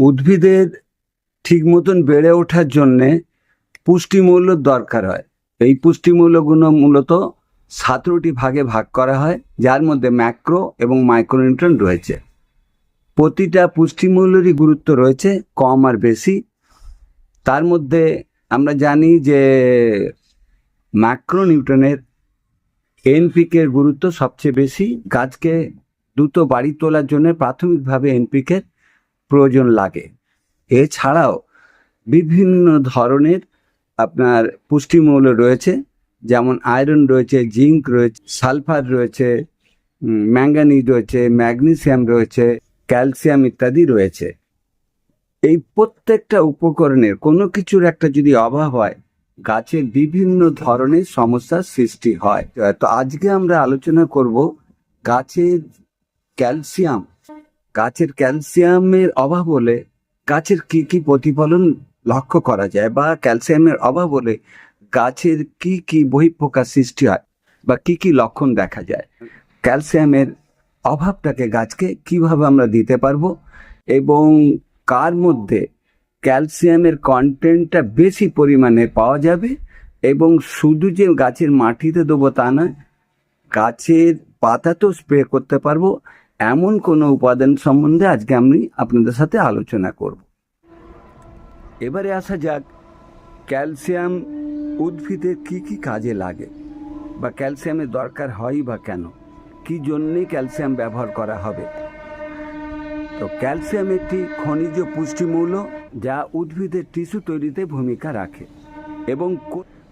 উদ্ভিদের ঠিক মতন বেড়ে ওঠার জন্যে পুষ্টিমূল্যর দরকার হয়। এই পুষ্টিমূল্যগুলো মূলত সতেরোটি ভাগে ভাগ করা হয়, যার মধ্যে ম্যাক্রো এবং মাইক্রোনিউট্রন রয়েছে। প্রতিটা পুষ্টিমূল্যেরই গুরুত্ব রয়েছে, কম আর বেশি। তার মধ্যে আমরা জানি যে ম্যাক্রোনিউট্রনের এনপিকের গুরুত্ব সবচেয়ে বেশি। গাছকে দ্রুত বাড়ি তোলার জন্য প্রাথমিকভাবে এনপিকের প্রয়োজন লাগে। এছাড়াও বিভিন্ন ধরনের আপনার পুষ্টিমূল্য রয়েছে, যেমন আয়রন রয়েছে, জিঙ্ক রয়েছে, সালফার রয়েছে ম্যাঙ্গানিজ রয়েছে, ম্যাগনেসিয়াম রয়েছে, ক্যালসিয়াম ইত্যাদি রয়েছে। এই প্রত্যেকটা উপকরণের কোনো কিছুর একটা যদি অভাব হয় গাছের বিভিন্ন ধরনের সমস্যার সৃষ্টি হয়। তো আজকে আমরা আলোচনা করব গাছের ক্যালসিয়াম গাছের ক্যালসিয়ামের অভাব হলে গাছের কি কি প্রতিফলন লক্ষ্য করা যায় বা ক্যালসিয়ামের অভাব হলে গাছের কি কি বহিঃপ্রকাশ সৃষ্টি হয় বা কি কি লক্ষণ দেখা যায়? ক্যালসিয়ামের অভাবটাকে গাছকে কীভাবে আমরা দিতে পারব? এবং কার মধ্যে ক্যালসিয়ামের কন্টেন্টটা বেশি পরিমাণে পাওয়া যাবে? এবং শুধু যে গাছের মাটিতে দেবো তা নয়, গাছের পাতাতেও স্প্রে করতে পারব এমন কোনো উপাদান সম্বন্ধে আজকে আমি আপনাদের সাথে আলোচনা করব। এবারে আসা যাক, ক্যালসিয়াম উদ্ভিদের কি কি কাজে লাগে বা ক্যালসিয়ামের দরকার হয় বা কেন? কি জন্যে ক্যালসিয়াম ব্যবহার করা হবে? তো ক্যালসিয়াম একটি খনিজ পুষ্টিমূল্য যা উদ্ভিদের টিস্যু তৈরিতে ভূমিকা রাখে এবং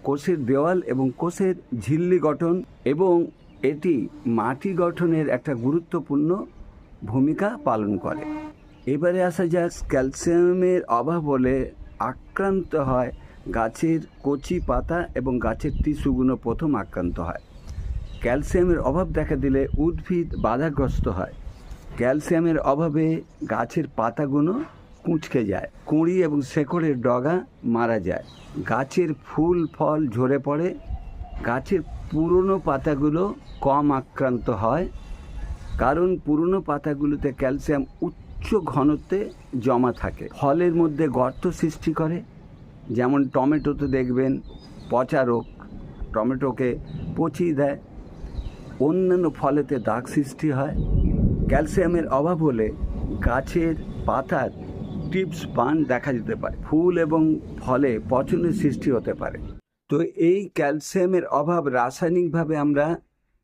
কোষের দেওয়াল এবং কোষের ঝিল্লি গঠন এবং এটি মাটি গঠনের একটা গুরুত্বপূর্ণ ভূমিকা পালন করে। এবারে আসা যাক ক্যালসিয়ামের অভাব হলে আক্রান্ত হয় গাছের কচি পাতা এবং গাছের টিস্যুগুলো প্রথম আক্রান্ত হয়। ক্যালসিয়ামের অভাব দেখা দিলে উদ্ভিদ বাধাগ্রস্ত হয়। ক্যালসিয়ামের অভাবে গাছের পাতাগুলো কুঁচকে যায়, কুঁড়ি এবং শেকড়ের ডগা মারা যায়। গাছের ফুল, ফল ঝরে পড়ে গাছের পুরনো পাতাগুলো কম আক্রান্ত হয়, কারণ পুরনো পাতাগুলোতে ক্যালসিয়াম উচ্চ ঘনত্বে জমা থাকে। ফলের মধ্যে গর্ত সৃষ্টি করে, যেমন টমেটোতে দেখবেন, পচা রোগ। টমেটোকে পচিয়ে দেয়। অন্যান্য ফলেতে দাগ সৃষ্টি হয়। ক্যালসিয়ামের অভাব হলে গাছের পাতার টিপস পান দেখা যেতে পারে। ফুল এবং ফলে পচনের সৃষ্টি হতে পারে। তো এই ক্যালসিয়ামের অভাব রাসায়নিকভাবে আমরা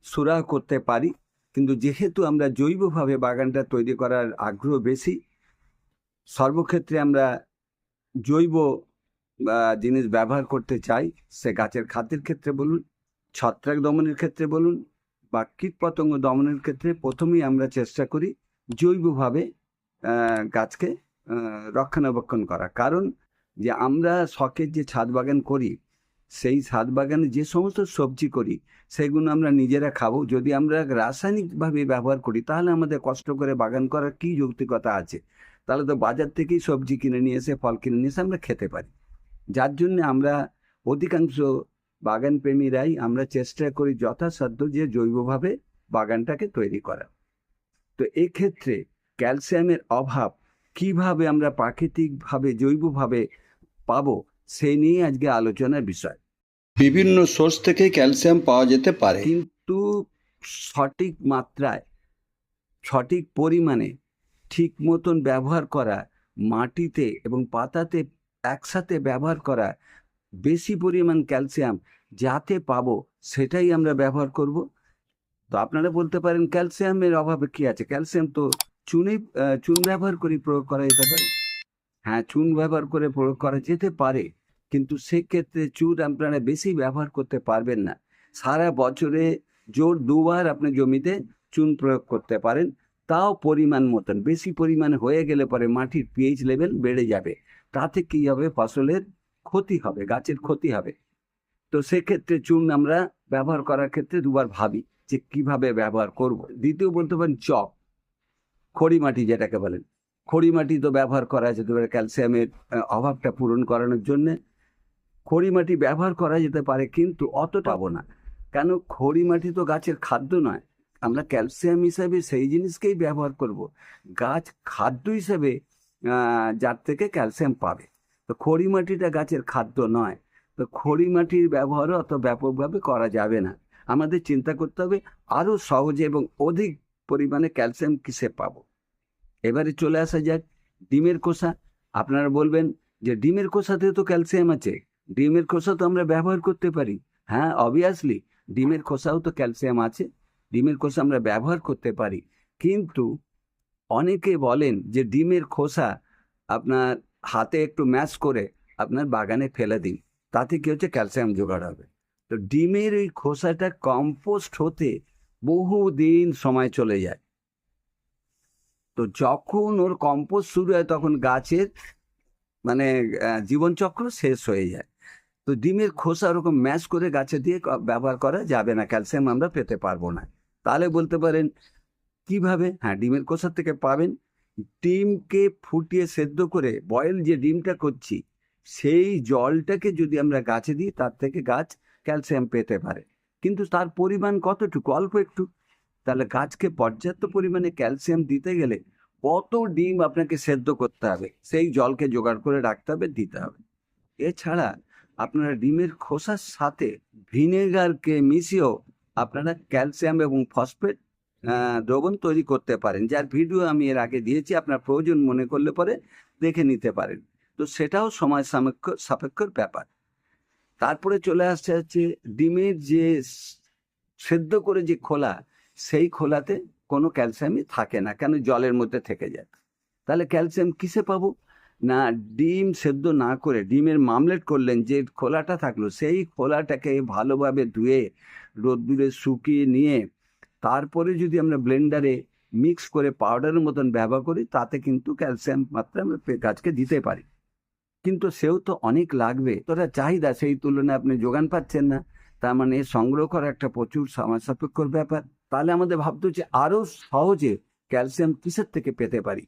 সুরাহ করতে পারি, কিন্তু যেহেতু আমরা জৈবভাবে বাগানটা তৈরি করার আগ্রহ বেশি, সর্বক্ষেত্রে আমরা জৈব জিনিস ব্যবহার করতে চাই, সে গাছের খাদ্যের ক্ষেত্রে বলুন, ছত্রাক দমনের ক্ষেত্রে বলুন বা কীটপতঙ্গ দমনের ক্ষেত্রে প্রথমেই আমরা চেষ্টা করি জৈবভাবে গাছকে রক্ষণাবেক্ষণ করা। কারণ যে আমরা শখের যে ছাদ বাগান করি সেই ছাদ বাগানে যে সমস্ত সবজি করি, সেগুলো আমরা নিজেরা খাব। যদি আমরা রাসায়নিকভাবে ব্যবহার করি, তাহলে আমাদের কষ্ট করে বাগান করার কী যৌক্তিকতা আছে? তাহলে তো বাজার থেকেই সবজি কিনে নিয়ে এসে, ফল কিনে নিয়ে এসে আমরা খেতে পারি। যার জন্য আমরা অধিকাংশ বাগান প্রেমীরাই আমরা চেষ্টা করি যথাসাধ্য যে জৈবভাবে বাগানটাকে তৈরি করা তো এক্ষেত্রে ক্যালসিয়ামের অভাব, কীভাবে আমরা প্রাকৃতিকভাবে, জৈবভাবে পাবো সেই নিয়ে আজকে আলোচনার বিষয়। বিভিন্ন সোর্স থেকে ক্যালসিয়াম পাওয়া যেতে পারে। কিন্তু সঠিক মাত্রায় সঠিক পরিমাণে ঠিক মতন ব্যবহার করা মাটিতে এবং পাতাতে একসাথে ব্যবহার করা বেশি পরিমাণ ক্যালসিয়াম যাতে পাবো সেটাই আমরা ব্যবহার করব। তো আপনারা বলতে পারেন ক্যালসিয়ামের অভাবে কি আছে? ক্যালসিয়াম তো চুনেই চুন ব্যবহার করে প্রয়োগ করা যেতে পারে। হ্যাঁ চুন ব্যবহার করে প্রয়োগ করা যেতে পারে, কিন্তু সেক্ষেত্রে চুন আপনারা বেশি ব্যবহার করতে পারবেন না। সারা বছরে জোর দুবার আপনি জমিতে চুন প্রয়োগ করতে পারেন, তাও পরিমাণ মতন। বেশি পরিমাণ হয়ে গেলে পরে মাটির পিএইচ লেভেল বেড়ে যাবে। তাতে কি হবে? ফসলের ক্ষতি হবে, গাছের ক্ষতি হবে। তো সেক্ষেত্রে চুন আমরা ব্যবহার করার ক্ষেত্রে দুবার ভাবি যে কীভাবে ব্যবহার করব। দ্বিতীয় বলতে পারেন চক খড়ি মাটি যেটাকে বলেন। খড়ি মাটি তো ব্যবহার করা যেতে পারে, ক্যালসিয়ামের অভাবটা পূরণ করানোর জন্যে। খড়ি মাটি ব্যবহার করা যেতে পারে, কিন্তু অত পাবো না। কেন? খড়ি মাটি তো গাছের খাদ্য নয়। আমরা ক্যালসিয়াম হিসাবে সেই জিনিসকেই ব্যবহার করব। গাছ খাদ্য হিসাবে যার থেকে ক্যালসিয়াম পাবে। তো খড়ি মাটিটা গাছের খাদ্য নয়। তো খড়ি মাটির ব্যবহারও অত ব্যাপকভাবে করা যাবে না। আমাদের চিন্তা করতে হবে আরও সহজে এবং অধিক পরিমাণে ক্যালসিয়াম কিসে পাবো। এবারে চলে আসা যাক ডিমের খোসা। আপনারা বলবেন যে ডিমের খোসাতে তো ক্যালসিয়াম আছে। ডিমের খোসা তো আমরা ব্যবহার করতে পারি। হ্যাঁ অবভিয়াসলি ডিমের খোসাও তো ক্যালসিয়াম আছে। ডিমের খোসা আমরা ব্যবহার করতে পারি। কিন্তু অনেকে বলেন যে ডিমের খোসা আপনার হাতে একটু ম্যাশ করে আপনার বাগানে ফেলে দিন। তাতে কি হচ্ছে? ক্যালসিয়াম জোগাড় হবে। তো ডিমের ওই খোসাটা কম্পোস্ট হতে বহু দিন সময় চলে যায়। তো যখন ওর কম্পোস্ট শুরু হয়, তখন গাছের মানে জীবনচক্র শেষ হয়ে যায়। তো ডিমের খোসা ওরকম ম্যাশ করে গাছে দিয়ে ব্যবহার করা যাবে না। ক্যালসিয়াম আমরা পেতে পারব না। তাহলে বলতে পারেন, কীভাবে? হ্যাঁ ডিমের খোসা থেকে পাবেন। ডিমকে ফুটিয়ে সেদ্ধ করে বয়েল যে ডিমটা করছি, সেই জলটাকে যদি আমরা গাছে দিই, তার থেকে গাছ ক্যালসিয়াম পেতে পারে। কিন্তু তার পরিমাণ কতটুকু? অল্প একটু। তাহলে গাছকে পর্যাপ্ত পরিমাণে ক্যালসিয়াম দিতে গেলে কত ডিম আপনাকে সেদ্ধ করতে হবে? সেই জলকে জোগাড় করে রাখতে হবে, দিতে হবে। এছাড়া আপনারা ডিমের খোসার সাথে ভিনেগারকে মিশিয়েও আপনারা ক্যালসিয়াম এবং ফসফেট দ্রবণ তৈরি করতে পারেন, যার ভিডিও আমি এর আগে দিয়েছি, আপনার প্রয়োজন মনে করলে পরে দেখে নিতে পারেন। তো সেটাও সময় সাপেক্ষ, সাপেক্ষর ব্যাপার। তারপরে চলে আসছে হচ্ছে ডিমের যে সেদ্ধ করে যে খোলা সেই খোলাতে কোনো ক্যালসিয়ামই থাকে না। কেন? জলের মধ্যে থেকে যায়। তাহলে ক্যালসিয়াম কিসে পাবো? না, ডিম সেদ্ধ না করে ডিমের মামলেট করলেন যে খোলাটা থাকল, সেই খোলাটাকে ভালোভাবে ধুয়ে রোদ্দুরে শুকিয়ে নিয়ে, তারপরে যদি আমরা ব্লেন্ডারে মিক্স করে পাউডারের মতন ব্যবহার করি, তাতে কিন্তু ক্যালসিয়াম মাত্রা আমরা গাছকে দিতে পারি। কিন্তু সেও তো অনেক লাগবে। তোরা চাহিদা সেই তুলনায় আপনি যোগান পাচ্ছেন না। তার মানে সংগ্রহ করা একটা প্রচুর সময় সাপেক্ষর ব্যাপার। তাহলে আমাদের ভাবতে হচ্ছে আরও সহজে ক্যালসিয়াম কিসের থেকে পেতে পারি?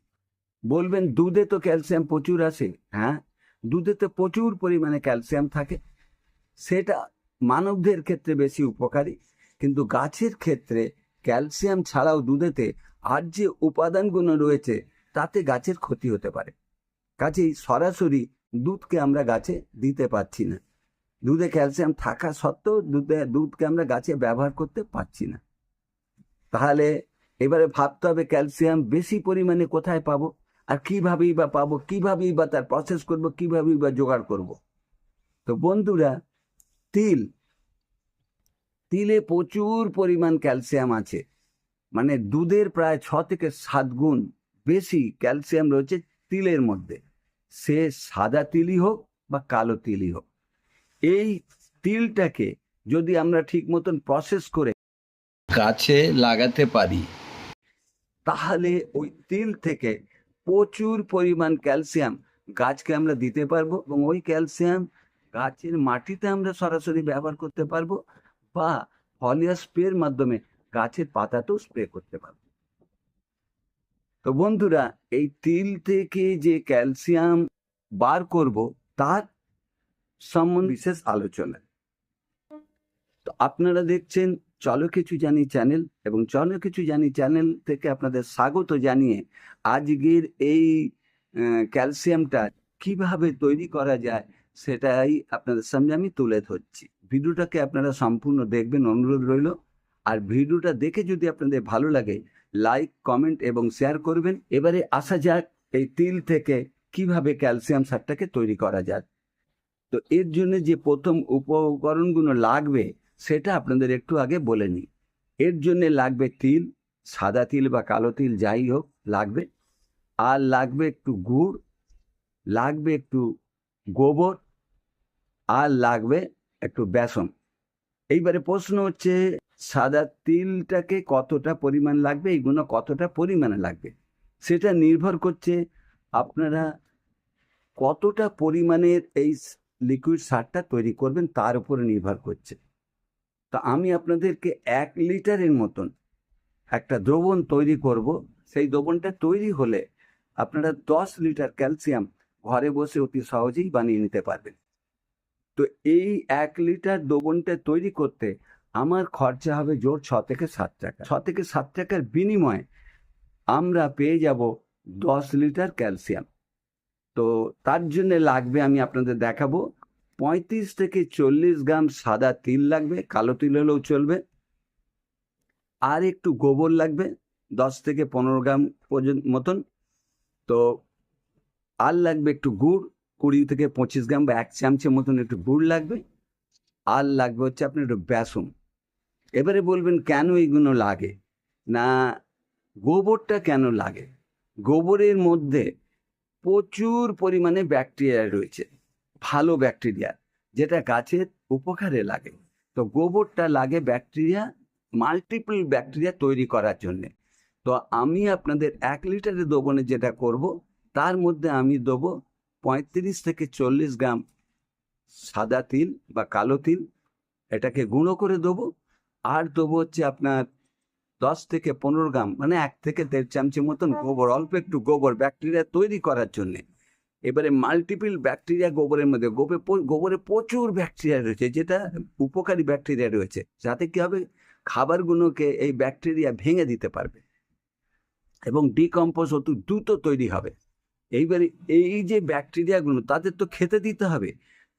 বলবেন দুধে তো ক্যালসিয়াম প্রচুর আসে হ্যাঁ? দুধে তো প্রচুর পরিমাণে ক্যালসিয়াম থাকে। সেটা মানবদের ক্ষেত্রে বেশি উপকারী, কিন্তু গাছের ক্ষেত্রে ক্যালসিয়াম ছাড়াও দুধেতে আর যে উপাদানগুলো রয়েছে, তাতে গাছের ক্ষতি হতে পারে। কাজেই সরাসরি দুধকে আমরা গাছে দিতে পারছি না। দুধে ক্যালসিয়াম থাকা সত্ত্বেও দুধে, দুধকে আমরা গাছে ব্যবহার করতে পারছি না। তাহলে এবারে ভাবতে হবে ক্যালসিয়াম বেশি পরিমাণে কোথায় পাবো? আর কিভাবেই বা পাবো? কিভাবেই বা তার প্রসেস করব? কিভাবেই বা জোগাড় করব? তো বন্ধুরা, তিল। তিলে প্রচুর পরিমাণ ক্যালসিয়াম আছে। মানে দুধের প্রায় ছ থেকে সাত গুণ বেশি ক্যালসিয়াম রয়েছে তিলের মধ্যে। সে সাদা তিলই হোক বা কালো তিলই হোক। এই তিলটাকে যদি আমরা ঠিক মতন প্রসেস করে গাছে লাগাতে পারি। তাহলে ওই তিল থেকে প্রচুর পরিমাণ ক্যালসিয়াম গাছকে আমরা দিতে পারব এবং ওই ক্যালসিয়াম গাছের মাটিতে আমরা সরাসরি ব্যবহার করতে পারব বা ফলিয়া স্প্রের মাধ্যমে গাছের পাতাতেও স্প্রে করতে পারব। তো বন্ধুরা, এই তিল থেকে যে ক্যালসিয়াম বার করব তার সম্বন্ধে বিশেষ আলোচনা। তো আপনারা দেখছেন চলো কিছু জানি চ্যানেল এবং চলো কিছু জানি চ্যানেল থেকে আপনাদের স্বাগত জানিয়ে আজকের এই ক্যালসিয়ামটা কীভাবে তৈরি করা যায় সেটাই আপনাদের সামনে আমি তুলে ধরছি। ভিডিওটাকে আপনারা সম্পূর্ণ দেখবেন, অনুরোধ রইল। আর ভিডিওটা দেখে যদি আপনাদের ভালো লাগে, লাইক, কমেন্ট এবং শেয়ার করবেন। এবারে আসা যাক এই তিল থেকে কীভাবে ক্যালসিয়াম সারটাকে তৈরি করা যায়। তো এর জন্য যে প্রথম উপকরণগুলো লাগবে সেটা আপনাদের একটু আগে বলে নিই। এর জন্য লাগবে তিল, সাদা তিল বা কালো তিল যাই হোক, লাগবে। আর লাগবে একটু গুড়, লাগবে একটু গোবর, আর লাগবে একটু বেসন। এইবারে প্রশ্ন হচ্ছে, সাদা তিলটাকে কতটা পরিমাণ লাগবে, এইগুলো কতটা পরিমাণে লাগবে? সেটা নির্ভর করছে আপনারা কতটা পরিমাণের এই লিকুইড সারটা তৈরি করবেন, তার উপরে নির্ভর করছে। তো আমি আপনাদেরকে এক লিটারের মতন একটা দ্রবণ তৈরি করব। সেই দ্রবণটা তৈরি হলে আপনারা দশ লিটার ক্যালসিয়াম ঘরে বসে অতি সহজেই বানিয়ে নিতে পারবেন। তো এই এক লিটার দ্রবণটা তৈরি করতে আমার খরচা হবে জোর ছ থেকে সাত টাকা। ছ থেকে সাত টাকার বিনিময়ে আমরা পেয়ে যাব দশ লিটার ক্যালসিয়াম। তো তার জন্য লাগবে আমি আপনাদের দেখাবো পঁয়ত্রিশ থেকে চল্লিশ গ্রাম সাদা তিল লাগবে, কালো তিল হলেও চলবে। আর একটু গোবর লাগবে, দশ থেকে পনেরো গ্রাম পর্যন্ত মতন। তো আর লাগবে একটু গুড়, কুড়ি থেকে পঁচিশ গ্রাম বা এক চামচের মতন একটু গুড় লাগবে। আর লাগবে হচ্ছে আপনার একটু বেসন। এবারে বলবেন কেন এইগুলো লাগে? না, গোবরটা কেন লাগে? গোবরের মধ্যে প্রচুর পরিমাণে ব্যাকটেরিয়া রয়েছে। ভালো ব্যাকটেরিয়া যেটা গাছের উপকারে লাগে। তো গোবরটা লাগে ব্যাকটেরিয়া মাল্টিপল ব্যাকটেরিয়া তৈরি করার জন্যে। তো আমি আপনাদের এক লিটারের দ্রবণে যেটা করব তার মধ্যে আমি দেবো পঁয়ত্রিশ থেকে চল্লিশ গ্রাম সাদা তিল বা কালো তিল এটাকে গুঁড়ো করে দেবো। আর দেবো হচ্ছে আপনার দশ থেকে পনেরো গ্রাম মানে এক থেকে দেড় চামচের মতন গোবর অল্প একটু গোবর ব্যাকটেরিয়া তৈরি করার জন্যে। এবারে মাল্টিপল ব্যাকটেরিয়া গোবরের মধ্যে গোবরে গোবরে প্রচুর ব্যাকটেরিয়া রয়েছে যেটা উপকারী ব্যাকটেরিয়া রয়েছে যাতে কী হবে? খাবারগুলোকে এই ব্যাকটেরিয়া ভেঙে দিতে পারবে এবং ডিকম্পোজ অতি দ্রুত তৈরি হবে। এইবারে এই যে ব্যাকটেরিয়াগুলো তাদের তো খেতে দিতে হবে।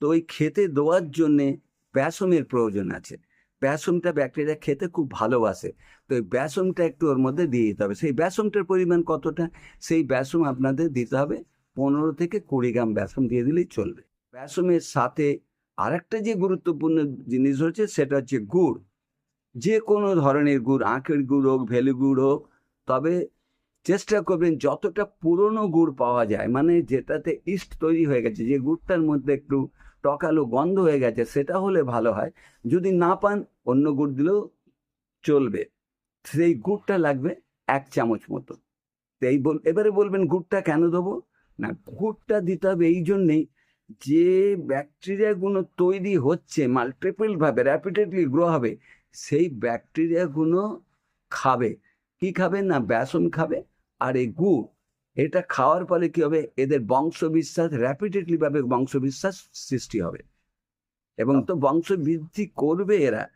তো ওই খেতে দেওয়ার জন্যে ব্যাসমের প্রয়োজন আছে। ব্যাসমটা ব্যাকটেরিয়া খেতে খুব ভালোবাসে। তো এই ব্যাসমটা একটু ওর মধ্যে দিয়ে দিতে হবে। সেই ব্যাসমটার পরিমাণ কতটা? সেই ব্যাসম আপনাদের দিতে হবে পনেরো থেকে কুড়ি গ্রাম ব্যাসম দিয়ে দিলেই চলবে। ব্যাসমের সাথে আরেকটা যে গুরুত্বপূর্ণ জিনিস হচ্ছে সেটা হচ্ছে গুড়। যে কোনো ধরনের গুড়, আখের গুড় হোক, ভেলু গুড় হোক, তবে চেষ্টা করবেন যতটা পুরনো গুড় পাওয়া যায় মানে যেটাতে ইস্ট তৈরি হয়ে গেছে, যে গুড়টার মধ্যে একটু টকালো গন্ধ হয়ে গেছে, সেটা হলে ভালো হয়। যদি না পান, অন্য গুড় দিলেও চলবে। সেই গুড়টা লাগবে এক চামচ মতো। এই বল, এবারে বলবেন গুড়টা কেন দেবো? না গুড়টা দিতে হবে এই জন্যেই যে ব্যাকটেরিয়াগুলো তৈরি হচ্ছে মাল্টিপলভাবে র্যাপিডেডলি গ্রো হবে, সেই ব্যাকটেরিয়াগুলো খাবে। কি খাবে না, বেসন খাবে, আর এই গুড় এটা খাওয়ার ফলে কি হবে? এদের বংশবিশ্বাস র্যাপিডেডলি ভাবে বংশবিশ্বাস সৃষ্টি হবে। এবং তো বংশবৃদ্ধি করবে এরা,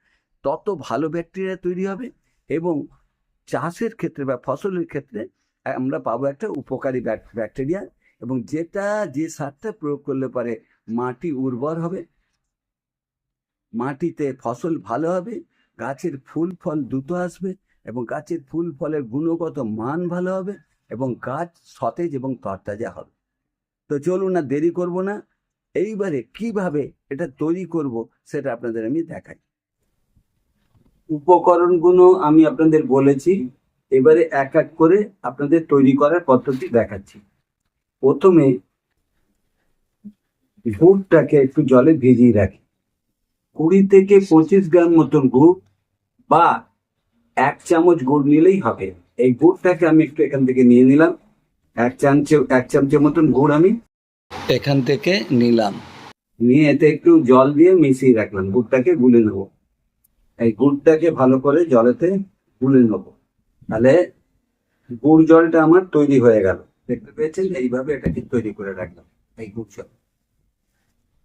তত ভালো ব্যাকটেরিয়া তৈরি হবে এবং চাষের ক্ষেত্রে বা ফসলের ক্ষেত্রে আমরা পাবো একটা উপকারী ব্যাক- ব্যাকটেরিয়া এবং যেটা যে সারটা প্রয়োগ করলে পারে মাটি উর্বর হবে, মাটিতে ফসল ভালো হবে, গাছের ফুল, ফল দ্রুত আসবে এবং গাছের ফুল, ফলের গুণগত মান ভালো হবে এবং গাছ সতেজ এবং তরতাজা হবে। তো চলুন না, দেরি করব না। এইবারে কীভাবে এটা তৈরি করব সেটা আপনাদের আমি দেখাই। উপকরণগুলো আমি আপনাদের বলেছি, এবারে এক এক করে আপনাদের তৈরি করার পদ্ধতি দেখাচ্ছি। প্রথমে গুড়টাকে একটু জলে ভিজিয়ে রাখি। কুড়ি থেকে পঁচিশ গ্রাম মতন গুড় বা এক চামচ গুড় নিলেই হবে। এই গুড়টাকে আমি একটু এখান থেকে নিয়ে নিলাম। এক চামচে, এক চামচের মতন গুড় আমি এখান থেকে নিলাম। নিয়ে এতে একটু জল দিয়ে মিশিয়ে রাখলাম। গুড়টাকে গুলে নেব। এই গুড়টাকে ভালো করে জলেতে গুলে নেব। তাহলে গুড় জলটা আমার তৈরি হয়ে গেল। দেখতে পেয়েছেন, এইভাবে এটাকে তৈরি করে রাখলাম, এই জল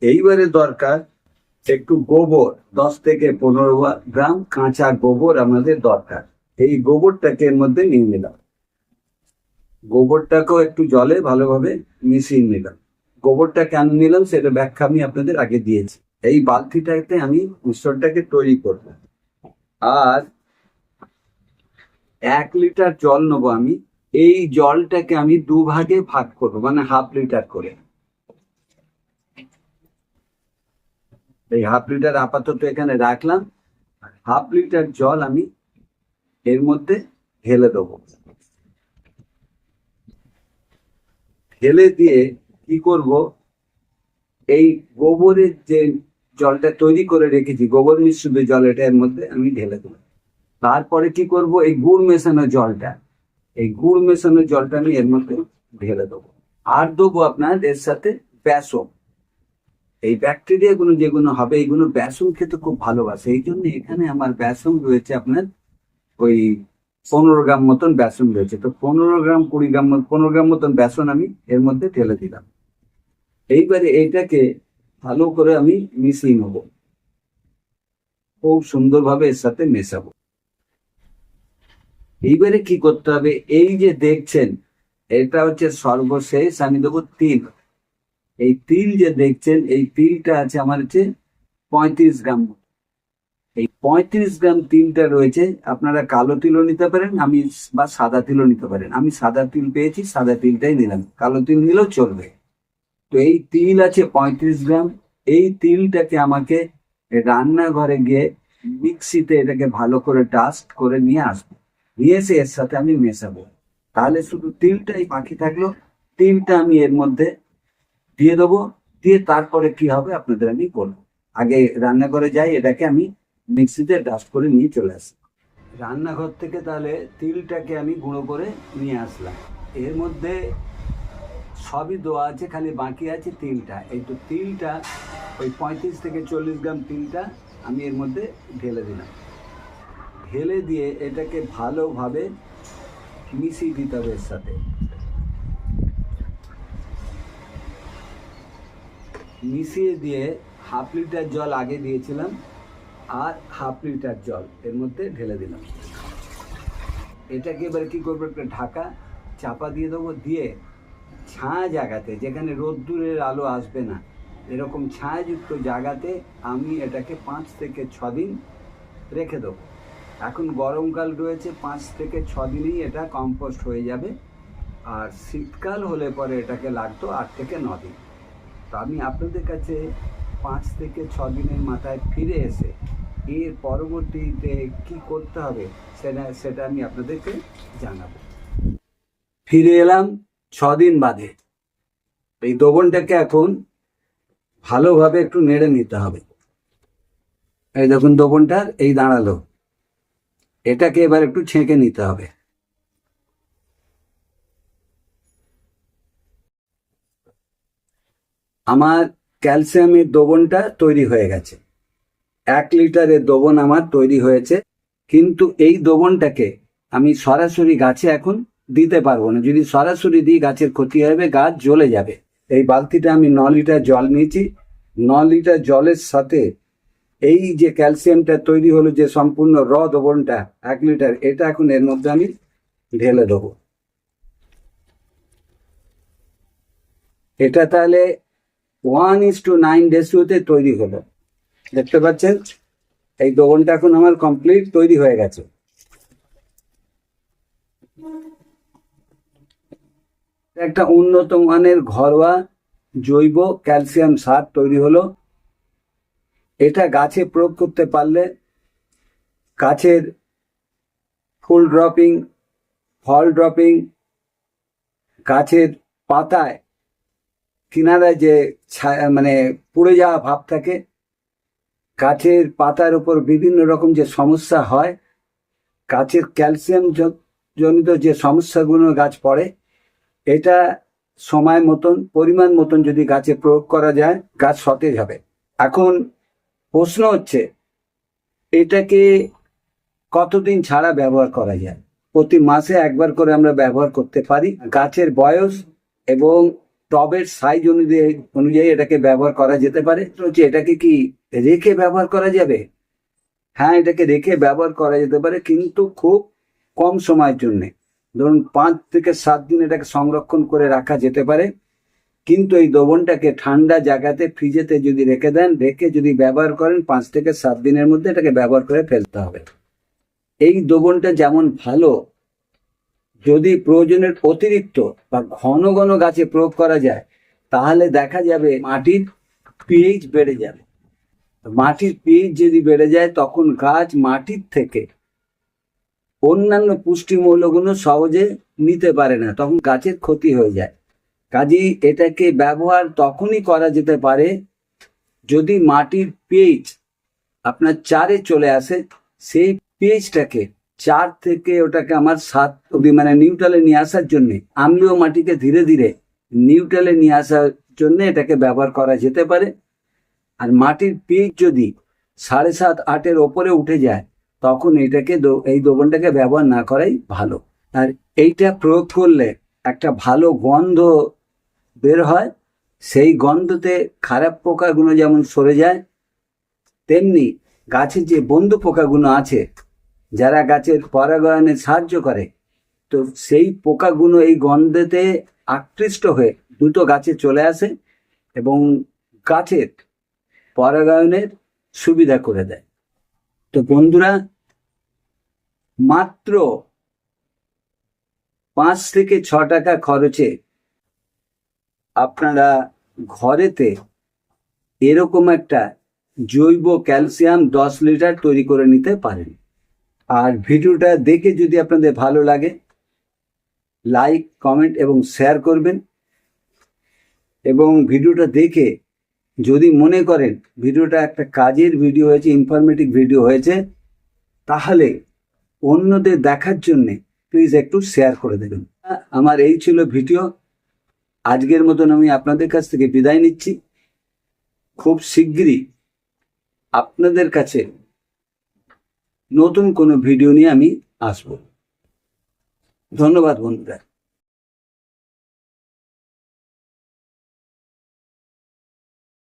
এইবারে দরকার একটু গোবর, দশ থেকে পনেরো গ্রাম কাঁচা গোবর আমাদের দরকার। এই গোবরটাকে এর মধ্যে নিয়ে নিলাম। গোবরটাকেও একটু জলে ভালোভাবে মিশিয়ে নিলাম। গোবরটা কেন নিলাম সেটা ব্যাখ্যা আমি আপনাদের আগে দিয়েছি। এই বালতিটাতে আমি মিশ্রণটাকে তৈরি করব। আর এক লিটার জল নেব আমি। এই জলটাকে আমি দু ভাগে ভাগ করব মানে হাফ লিটার করে। এই হাফ লিটার আপাতত এখানে রাখলাম। হাফ লিটার জল আমি এর মধ্যে ঢেলে দেবো। ঢেলে দিয়ে কি করব? এই গোবরের যে জলটা তৈরি করে রেখেছি, গোবর মিশ্রিত জল, এটা এর মধ্যে আমি ঢেলে দেবো। তারপরে কি করব? এই গুড় মেশানো জলটা এই গুড় মেশানো জলটা আমি এর মধ্যে ঢেলে দেবো। আর দেবো আপনার এর সাথে বেসন। এই ব্যাকটেরিয়া গুলো যেগুলো হবে এইগুলো বেসন খেতে খুব ভালোবাসে। এই জন্য এখানে আমার বেসন রয়েছে আপনার ওই পনেরো গ্রাম মতন বেসন রয়েছে। তো পনেরো গ্রাম, কুড়ি গ্রাম, পনেরো গ্রাম মতন বেসন আমি এর মধ্যে ঢেলে দিলাম। এইবারে এইটাকে ভালো করে আমি মিশিয়ে নেব। খুব সুন্দরভাবে এর সাথে মেশাবো। এইবারে কি করতে হবে? এই যে দেখছেন, এটা হচ্ছে সর্বশেষ, আমি দেবো তিল। এই তিল যে দেখছেন, এই তিলটা আছে আমার হচ্ছে পঁয়ত্রিশ গ্রাম। এই পঁয়ত্রিশ গ্রাম তিলটা রয়েছে, আপনারা কালো তিলও নিতে পারেন, আমি বা সাদা তিলও নিতে পারেন। আমি সাদা তিল পেয়েছি, সাদা তিলটাই নিলাম। কালো তিল নিলেও চলবে। তো এই তিল আছে পঁয়ত্রিশ গ্রাম। এই তিলটাকে আমাকে রান্নাঘরে গিয়ে মিক্সিতে এটাকে ভালো করে ডাস্ট করে নিয়ে আসব। নিয়ে এসে এর সাথে আমি মেশাবো। তাহলে শুধু তিলটাই বাকি থাকল তিলটা আমি এর মধ্যে দিয়ে দেবো, দিয়ে তারপরে কি হবে আপনাদের আমি বলব। আগে রান্নাঘরে যাই, এটাকে আমি মিক্সিতে ডাস্ট করে নিয়ে চলে আসি। রান্নাঘর থেকে তাহলে তিলটাকে আমি গুঁড়ো করে নিয়ে আসলাম। এর মধ্যে সবই দেওয়া আছে, খালি বাকি আছে তিলটা। এই তো তিলটা, ওই পঁয়ত্রিশ থেকে চল্লিশ গ্রাম তিলটা আমি এর মধ্যে ঢেলে দিলাম। ঢেলে দিয়ে এটাকে ভালোভাবে মিশিয়ে দিতে হবে এর সাথে। মিশিয়ে দিয়ে হাফ লিটার জল আগে দিয়েছিলাম আর হাফ লিটার জল এর মধ্যে ঢেলে দিলাম। এটাকে এবার কী করব, একটা ঢাকা চাপা দিয়ে দেবো, দিয়ে ছায়া জায়গাতে, যেখানে রোদ্দুরের আলো আসবে না, এরকম ছায়াযুক্ত জায়গাতে আমি এটাকে পাঁচ থেকে ছ দিন রেখে দেবো। এখন গরমকাল রয়েছে, পাঁচ থেকে ছ দিনেই এটা কম্পোস্ট হয়ে যাবে। আর শীতকাল হলে পরে এটাকে লাগতো আট থেকে ন দিন। তো আমি আপনাদের কাছে পাঁচ থেকে ছ দিনের মাথায় ফিরে এসে এর পরবর্তীতে কি করতে হবে সেটা সেটা আমি আপনাদেরকে জানাব। ফিরে এলাম ছ দিন বাদে। এই দোবনটাকে এখন ভালোভাবে একটু নেড়ে নিতে হবে। এই দেখুন দোবনটার এই দাঁড়াল। এটাকে এবার একটু ছেঁকে নিতে হবে। আমার ক্যালসিয়ামের দোবনটা তৈরি হয়ে গেছে। এক লিটারের দোবন আমার তৈরি হয়েছে, কিন্তু এই দোবনটাকে আমি সরাসরি গাছে এখন দিতে পারব না। যদি সরাসরি দিই, গাছের ক্ষতি হবে, গাছ জ্বলে যাবে। এই বালতিটা আমি ন লিটার জল নিয়েছি। ন লিটার জলের সাথে এই যে ক্যালসিয়ামটা তৈরি হলো যে সম্পূর্ণ র দোবনটা এক লিটার, এটা এখন এর মধ্যে আমি ঢেলে দেবো। এটা তাহলে ওয়ান ইস টু নাইন রেশিওতে তৈরি হলো। দেখতে পাচ্ছেন? এই দোবনটা এখন আমার কমপ্লিট তৈরি হয়ে গেছে। একটা উন্নত মানের ঘরোয়া জৈব ক্যালসিয়াম সার তৈরি হলো। এটা গাছে প্রয়োগ করতে পারলে গাছের ফুল ড্রপিং, ফল ড্রপিং, গাছের পাতায় কিনারায় যে মানে পুড়ে যাওয়া ভাব থাকে, গাছের পাতার উপর বিভিন্ন রকম যে সমস্যা হয়, গাছের ক্যালসিয়াম জনিত যে সমস্যাগুলো গাছ পড়ে, এটা সময় মতন, পরিমাণ মতন যদি গাছে প্রয়োগ করা যায়, গাছ সতেজ হবে। এখন প্রশ্ন হচ্ছে, এটাকে কতদিন ছাড়া ব্যবহার করা যায়? প্রতি মাসে একবার করে আমরা ব্যবহার করতে পারি। গাছের বয়স এবং টবের সাইজ অনুযায়ী অনুযায়ী এটাকে ব্যবহার করা যেতে পারে। হচ্ছে, এটাকে কি রেখে ব্যবহার করা যাবে? হ্যাঁ এটাকে রেখে ব্যবহার করা যেতে পারে, কিন্তু খুব কম সময়ের জন্যে। ধরুন, পাঁচ থেকে সাত দিন এটাকে সংরক্ষণ করে রাখা যেতে পারে। কিন্তু এই দ্রবণটাকে ঠান্ডা জায়গাতে ফ্রিজেতে যদি রেখে দেন, রেখে যদি ব্যবহার করেন, পাঁচ থেকে সাত দিনের মধ্যে এটাকে ব্যবহার করে ফেলতে হবে। এই দ্রবণটা যেমন ভালো, যদি প্রয়োজনের অতিরিক্ত বা ঘন ঘন গাছে প্রয়োগ করা যায়, তাহলে দেখা যাবে মাটির পিএইচ বেড়ে যাবে। মাটির পিএইচ যদি বেড়ে যায়, তখন গাছ মাটির থেকে অন্যান্য পুষ্টিমূল্যগুলো সহজে নিতে পারে না, তখন গাছের ক্ষতি হয়ে যায়। কাজেই এটাকে ব্যবহার তখনই করা যেতে পারে যদি মাটির পিএইচ আপনার চারে চলে আসে, সেই পিএইচটাকে চার থেকে ওটাকে আমার সাত অব্দি মানে নিউট্রালে নিয়ে আসার জন্য, আম্লীয় মাটিকে ধীরে ধীরে নিউট্রালে নিয়ে আসার জন্য এটাকে ব্যবহার করা যেতে পারে। আর মাটির পিএইচ যদি সাড়ে সাত, আটের ওপরে উঠে যায়, তখন এটাকে এই দ্রবণটাকে ব্যবহার না করাই ভালো। আর এইটা প্রয়োগ করলে একটা ভালো গন্ধ বের হয়, সেই গন্ধতে খারাপ পোকাগুলো যেমন সরে যায়, তেমনি গাছের যে বন্ধু পোকাগুলো আছে, যারা গাছের পরাগায়নে সাহায্য করে, তো সেই পোকাগুলো এই গন্ধেতে আকৃষ্ট হয়ে দ্রুত গাছে চলে আসে এবং গাছের পরাগায়নের সুবিধা করে দেয়। তো বন্ধুরা, মাত্র পাঁচ থেকে ছ টাকা খরচে আপনারা ঘরেতে এরকম একটা জৈব ক্যালসিয়াম দশ লিটার তৈরি করে নিতে পারেন। আর ভিডিওটা দেখে যদি আপনাদের ভালো লাগে, লাইক, কমেন্ট এবং শেয়ার করবেন। এবং ভিডিওটা দেখে যদি মনে করেন ভিডিওটা একটা কাজের ভিডিও হয়েছে ইনফরমেটিভ ভিডিও হয়েছে, তাহলে অন্যদের দেখার জন্যে প্লিজ একটু শেয়ার করে দেবেন। আমার এই ছিল ভিডিও। আজকের মতন আমি আপনাদের কাছ থেকে বিদায় নিচ্ছি। খুব শিগগিরই আপনাদের কাছে নতুন কোনো ভিডিও নিয়ে আমি আসব। ধন্যবাদ বন্ধুরা।